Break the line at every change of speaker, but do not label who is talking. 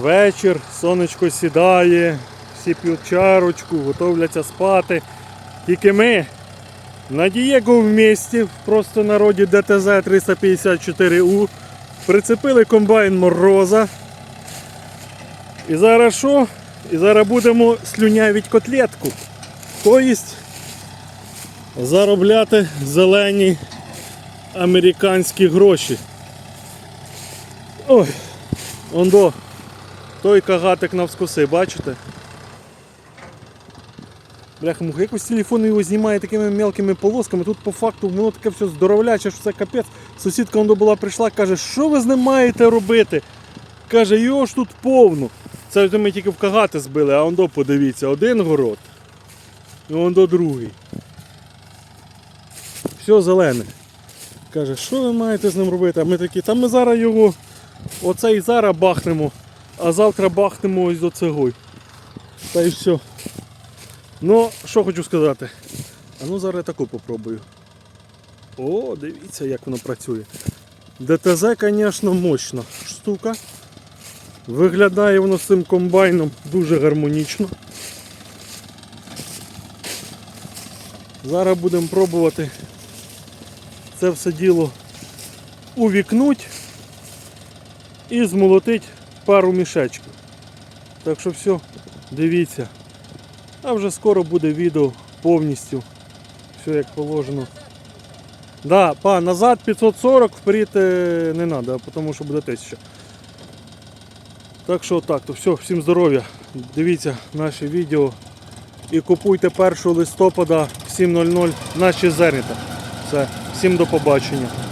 Вечір, сонечко сідає, всі п'ють чарочку, готовляться спати. Тільки ми на Дієго в місті, в просто народі ДТЗ 354У, прицепили комбайн мороза. І зараз що? І зараз будемо слюнявіть котлетку. Тобто заробляти зелені американські гроші. Ой, ондо, той кагатик навскоси, бачите? Бляха, муха, якось телефон його знімає такими мелкими полосками. Тут по факту воно таке все здоровляче, що це капець. Сусідка ондо була прийшла, каже, що ви з ним маєте робити? Каже, його ж тут повно. Це ми тільки в кагати збили, а ондо подивіться, один город. І ондо другий. Все зелене. Каже, що ви маєте з ним робити? А ми такі, та ми зараз його, оцей зараз бахнемо, а завтра бахнемо ось до цегой. Та й все. Ну, що хочу сказати. А ну зараз я таку попробую. О, дивіться, як воно працює. ДТЗ, звісно, мощна штука. Виглядає воно з цим комбайном дуже гармонічно. Зараз будемо пробувати це все діло увікнуть і змолотить пару мішечків. Так що все, дивіться. А вже скоро буде відео повністю. Все як положено. Да, па, назад 540, вперед е, не треба, тому що буде 1000. Так що так, то все, всім здоров'я. Дивіться наші відео і купуйте 1 листопада в 7.00 наші зернята. Все, всім до побачення.